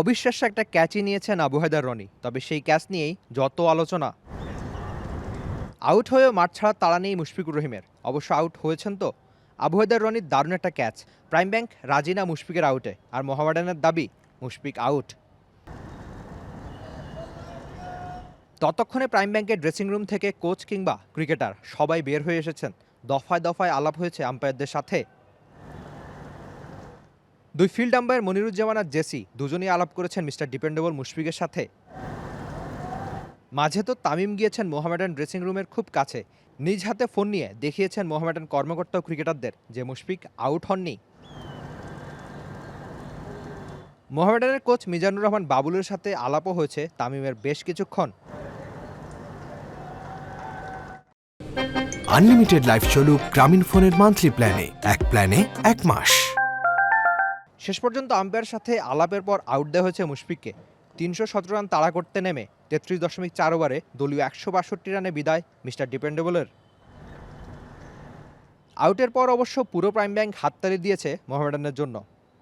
অবিশ্বাস্য একটা ক্যাচই নিয়েছেন আবু হায়দার রনি, তবে সেই ক্যাচ নিয়েই যত আলোচনা। আউট হয়েও মাঠ ছাড়া তাড়া নেই মুশফিকুর রহিমের। অবশ্য আউট হয়েছেন তো। আবু হায়দার রনির দারুণ একটা ক্যাচ। প্রাইম ব্যাংক রাজি না মুশফিকের আউটে, আর মোহামেডানের দাবি, মুশফিক আউট। ততক্ষণে প্রাইম ব্যাংকের ড্রেসিং রুম থেকে কোচ কিংবা ক্রিকেটার সবাই বের হয়ে এসেছেন। দফায় দফায় আলাপ হয়েছে আম্পায়ারদের সাথে। দুই ফিল্ড আম্পায়ার মনিরুজ্জামান আর জেসি দুজনেই আলাপ করেছেন মিস্টার ডিপেন্ডেবল মুশফিকের সাথে। মাঝে তো তামিম গিয়েছেন মোহামেডান ড্রেসিং রুমের খুব কাছে। নিজ হাতে ফোন নিয়ে দেখিয়েছেন মোহামেডান কর্মকর্তা ও ক্রিকেটারদের যে মুশফিক আউট হননি। মোহামেডানের কোচ মিজানুর রহমান বাবুলের সাথে আলাপও হয়েছে তামিমের বেশ কিছুক্ষণ। আনলিমিটেড লাইফ চলুক গ্রামীণ ফোনের মান্থলি প্ল্যানে এক প্ল্যানে এক মাস। শেষ পর্যন্ত আম্পায়ারের সাথে আলাপের পর আউট দেওয়া হয়েছে মুশফিককে। তিনশো সতেরো রান তাড়া করতে নেমে তেত্রিশ দশমিক চার ওভারে দলীয় একশো বাষট্টি রানে বিদায় মিস্টার ডিপেন্ডেবলের। আউটের পর অবশ্য পুরো প্রাইম ব্যাংক হাততালি দিয়েছে মোহামেডানের জন্য।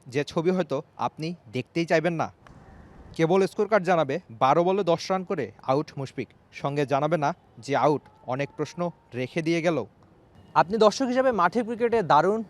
যে ছবি হয়তো আপনি দেখতেই চাইবেন না। কেবল স্কোর কার্ড জানাবে, বারো বলে দশ রান করে আউট মুশফিক। সঙ্গে জানাবে না যে আউট, অনেক প্রশ্ন রেখে দিয়ে গেল। আপনি দর্শক হিসেবে মাঠে ক্রিকেটে দারুণ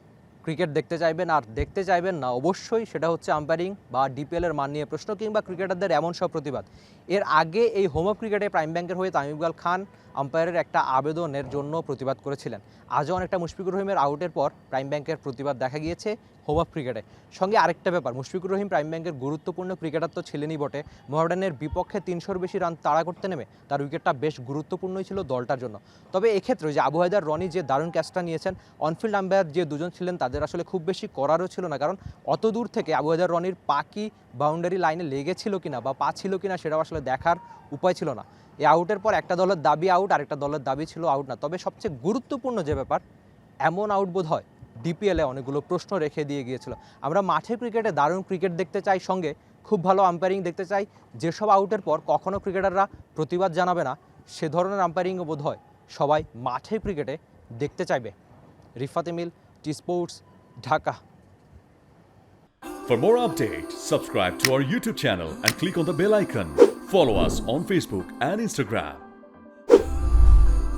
ক্রিকেট দেখতে চাইবেন আর দেখতে চাইবেন না অবশ্যই সেটা হচ্ছে আম্পায়ারিং বা ডিপিএলের মান নিয়ে প্রশ্ন কিংবা ক্রিকেটারদের এমন সব প্রতিবাদ। এর আগে এই হোম অফ ক্রিকেটে প্রাইম ব্যাংকের হয়ে তামিম ইকবাল খান আম্পায়ারের একটা আবেদনের জন্য প্রতিবাদ করেছিলেন। আজও অনেকটা মুশফিকুর রহিমের আউটের পর প্রাইম ব্যাংকের প্রতিবাদ দেখা গিয়েছে। হোম অফ ক্রিকেটে। সঙ্গে আরেকটা ব্যাপার, মুশফিকুর রহিম প্রাইম ব্যাংকের গুরুত্বপূর্ণ ক্রিকেটার তো ছিলেনই বটে। মোহামেডানের বিপক্ষে তিনশোর বেশি রান তাড়া করতে নেমে তার উইকেটটা বেশ গুরুত্বপূর্ণই ছিল দলটার জন্য। তবে এক্ষেত্রে যে আবু হায়দার, রনি যে দারুণ ক্যাচটা নিয়েছেন অনফিল্ড আম্পায়ার যে দুজন ছিলেন তাদের আসলে খুব বেশি করারও ছিল না। কারণ অত দূর থেকে আবু হায়দার, রনির পা কি বাউন্ডারি লাইনে লেগেছিল কিনা বা পা ছিল কিনা সেটাও আসলে দেখার উপায় ছিল না। এই আউটের পর একটা দলের দাবি আউট আরেকটা দলের দাবি ছিল আউট না। তবে সবচেয়ে গুরুত্বপূর্ণ যে ব্যাপার, এমন আউট বোধ হয় ডিপিএলে অনেকগুলো প্রশ্ন রেখে দিয়ে গিয়েছিল আমরা মাঠে ক্রিকেটে দারুণ ক্রিকেট দেখতে চাই সঙ্গে খুব ভালো আম্পায়ারিং দেখতে চাই যেসব আউটের পর কখনো ক্রিকেটাররা প্রতিবাদ জানাবে না সে ধরনের আম্পায়ারিংও বোধ হয় সবাই মাঠে ক্রিকেটে দেখতে চাইবে Rifat Emil T Sports Dhaka For more updates, subscribe to our YouTube channel and click on the bell icon. Follow us on Facebook and Instagram.